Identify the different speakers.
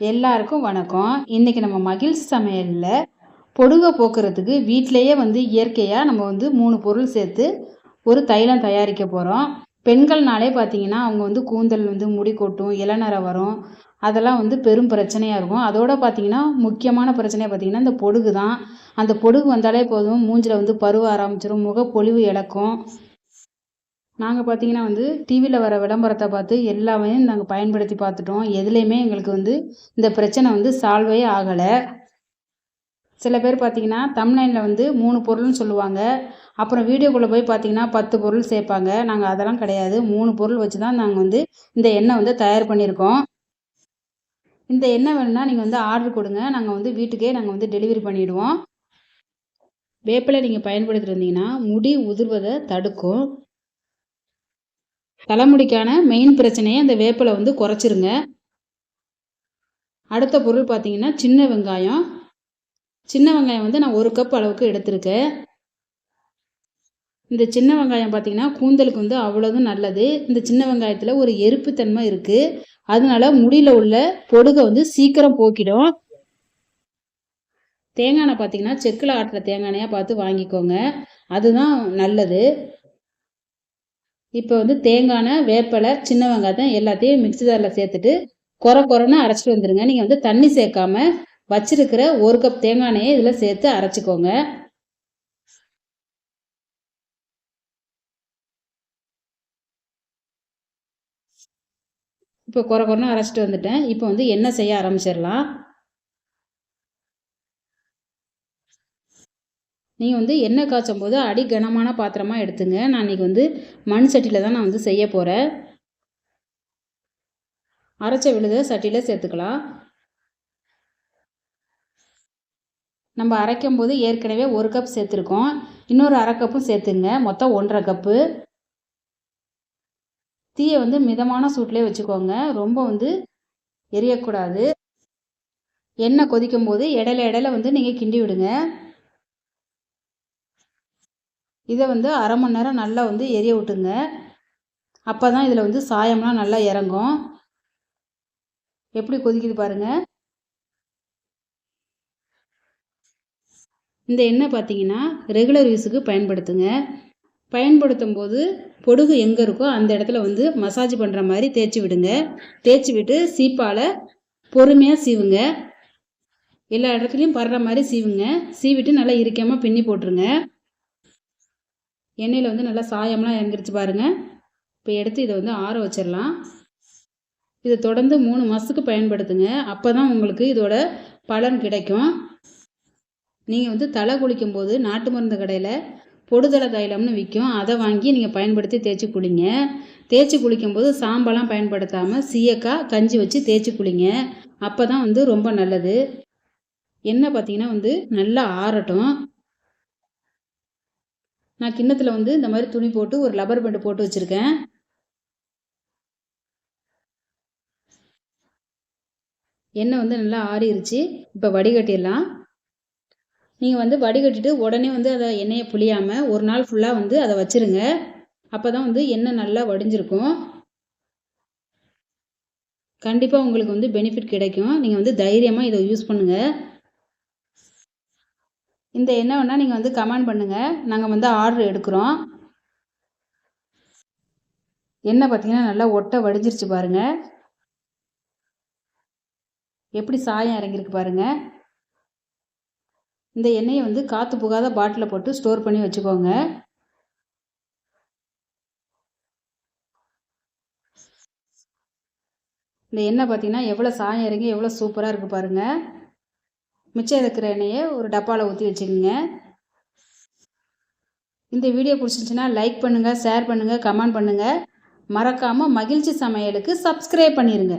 Speaker 1: எல்லாருக்கும் வணக்கம். இன்றைக்கி நம்ம மகிழ்ச்சி சமையலில் பொடுகை போக்குறதுக்கு வீட்டிலையே வந்து இயற்கையாக நம்ம வந்து மூணு பொருள் சேர்த்து ஒரு தைலம் தயாரிக்க போகிறோம் பெண்கள்னாலே பார்த்தீங்கன்னா அவங்க வந்து கூந்தல் வந்து முடி கொட்டும் இளநரை வரும். அதெல்லாம் வந்து பெரும் பிரச்சனையாக இருக்கும். அதோடு பார்த்தீங்கன்னா முக்கியமான பிரச்சனையாக பார்த்தீங்கன்னா இந்த பொடுகு தான் அந்த பொடுகு வந்தாலே போதும் மூஞ்சில் வந்து பருவ ஆரம்பிச்சிடும் முகப்பொழிவு இழக்கும். நாங்கள் பார்த்தீங்கன்னா வந்து டிவியில் வர விளம்பரத்தை பார்த்து எல்லாமே நாங்கள் பயன்படுத்தி பார்த்துட்டோம். எதுலேயுமே எங்களுக்கு வந்து இந்த பிரச்சனை வந்து சால்வே ஆகலை. சில பேர் பார்த்தீங்கன்னா தமிழ்நாட்டில் வந்து மூணு பொருள்னு சொல்லுவாங்க. அப்புறம் வீடியோக்குள்ளே போய் பார்த்தீங்கன்னா பத்து பொருள் சேர்ப்பாங்க. நாங்கள் அதெல்லாம் கிடையாது. மூணு பொருள் வச்சு தான் நாங்கள் வந்து இந்த எண்ணெய் வந்து தயார் பண்ணியிருக்கோம். இந்த எண்ணெய் வேணும்னா நீங்கள் வந்து ஆர்டர் கொடுங்க. நாங்கள் வந்து வீட்டுக்கே நாங்கள் வந்து டெலிவரி பண்ணிவிடுவோம் வேப்பிலை நீங்கள் பயன்படுத்திட்டு இருந்தீங்கன்னா முடி உதிர்வதை தடுக்கும். தலைமுடிக்கான மெயின் பிரச்சனையை அந்த வேப்பிலை வந்து குறைச்சிருங்க. அடுத்த பொருள் பார்த்தீங்கன்னா சின்ன வெங்காயம். சின்ன வெங்காயம் வந்து நான் ஒரு கப் அளவுக்கு எடுத்திருக்கேன். இந்த சின்ன வெங்காயம் பார்த்தீங்கன்னா கூந்தலுக்கு வந்து அவ்வளோதும் நல்லது. இந்த சின்ன வெங்காயத்தில் ஒரு எருப்புத்தன்மை இருக்குது அதனால முடியில் உள்ள பொடுகை வந்து சீக்கிரம் போக்கிடும். தேங்காய் பார்த்தீங்கன்னா செக்கில் ஆட்டுற தேங்காய் பார்த்து வாங்கிக்கோங்க. அதுதான் நல்லது. இப்போ வந்து தேங்காய் வேப்பலை சின்ன வெங்காயத்தை எல்லாத்தையும் மிக்சி ஜாரில் சேர்த்துட்டு குறை குறைன்னு அரைச்சிட்டு வந்துடுங்க நீங்கள் வந்து தண்ணி சேர்க்காம வச்சிருக்கிற ஒரு கப் தேங்காய் எண்ணெயை இதில் சேர்த்து அரைச்சிக்கோங்க. இப்போ குறை குறைன்னு அரைச்சிட்டு வந்துட்டேன். இப்போ வந்து எண்ணெய் செய்ய ஆரம்பிச்சிடலாம். நீங்கள் வந்து எண்ணெய் காய்ச்சும் போது அடி கனமான பாத்திரமாக எடுத்துங்க. நான் இன்றைக்கி வந்து மண் சட்டியில் தான் நான் வந்து செய்ய போகிறேன் அரைச்ச விழுத சட்டியில் சேர்த்துக்கலாம். நம்ம அரைக்கும் போது ஏற்கனவே ஒரு கப் சேர்த்துருக்கோம். இன்னொரு அரை கப்பும் சேர்த்துங்க மொத்தம் ஒன்றரை கப்பு. தீயை வந்து மிதமான சூட்லேயே வச்சுக்கோங்க. ரொம்ப வந்து எரியக்கூடாது. எண்ணெய் கொதிக்கும் போது இடையில இடையில வந்து நீங்கள் கிண்டி விடுங்க. இதை வந்து அரை மணி நேரம் நல்லா வந்து எரிய விட்டுங்க அப்போ தான் இதில் வந்து சாயம்லாம் நல்லா இறங்கும். எப்படி கொதிக்குது பாருங்கள் இந்த எண்ணெய் பார்த்தீங்கன்னா ரெகுலர் யூஸுக்கு பயன்படுத்துங்க. பயன்படுத்தும் போது பொடுகு எங்கே இருக்கோ அந்த இடத்துல வந்து மசாஜ் பண்ணுற மாதிரி தேய்ச்சி விடுங்க. தேய்ச்சி விட்டு சீப்பால் பொறுமையாக சீவுங்க. எல்லா இடத்துலையும் படுற மாதிரி சீவுங்க. சீவிட்டு நல்லா இறுக்கமாக பின்னி போட்டுருங்க. எண்ணெயில் வந்து நல்லா சாயம்லாம் இறங்கிருச்சு பாருங்கள் இப்போ எடுத்து இதை வந்து ஆற வச்சிடலாம். இதை தொடர்ந்து மூணு மாதத்துக்கு பயன்படுத்துங்க. அப்போ தான் உங்களுக்கு இதோட பலன் கிடைக்கும். நீங்கள் வந்து தலை குளிக்கும் போது நாட்டு மருந்து கடையில் பொடுதலை தைலம்னு விற்கும் அதை வாங்கி நீங்கள் பயன்படுத்தி தேய்ச்சி குளிங்க. தேய்ச்சி குளிக்கும்போது சாம்பலாம் பயன்படுத்தாமல் சீயக்காய் கஞ்சி வச்சு தேய்ச்சி குளிங்க. அப்போ தான் வந்து ரொம்ப நல்லது. என்ன பார்த்திங்கன்னா வந்து நல்லா ஆறட்டும். நான் கிண்ணத்தில் வந்து இந்த மாதிரி துணி போட்டு ஒரு லப்பர் பேண்டு போட்டு வச்சுருக்கேன். எண்ணெய் வந்து நல்லா ஆறிடுச்சு இப்போ வடிகட்டிடலாம். நீங்கள் வந்து வடிகட்டிட்டு உடனே வந்து அதை எண்ணெயை புளியாமல் ஒரு நாள் ஃபுல்லாக வந்து அதை வச்சுருங்க. அப்போ தான் வந்து எண்ணெய் நல்லா வடிஞ்சிருக்கும். கண்டிப்பாக உங்களுக்கு வந்து பெனிஃபிட் கிடைக்கும். நீங்கள் வந்து தைரியமாக இதை யூஸ் பண்ணுங்கள் இந்த என்ன வேணால் நீங்கள் வந்து கமெண்ட் பண்ணுங்கள் நாங்கள் வந்து ஆர்டர் எடுக்கிறோம். எண்ணெய் பார்த்தீங்கன்னா நல்லா ஒட்டை வடிஞ்சிருச்சு பாருங்கள் எப்படி சாயம் இறங்கியிருக்கு பாருங்கள் இந்த எண்ணெயை வந்து காற்று புகாத பாட்டிலில் போட்டு ஸ்டோர் பண்ணி வச்சுக்கோங்க. இந்த எண்ணெய் பார்த்தீங்கன்னா எவ்வளோ சாயம் இறங்கி எவ்வளோ சூப்பராக இருக்குது பாருங்கள் மிச்சம் இருக்கிற எண்ணெயை ஒரு டப்பாவில் ஊற்றி வச்சுக்கோங்க. இந்த வீடியோ பிடிச்சிருந்துச்சின்னா லைக் பண்ணுங்கள் ஷேர் பண்ணுங்கள் கமெண்ட் பண்ணுங்கள் மறக்காமல் மகிழ்ச்சி சமையலுக்கு சப்ஸ்கிரைப் பண்ணிடுங்க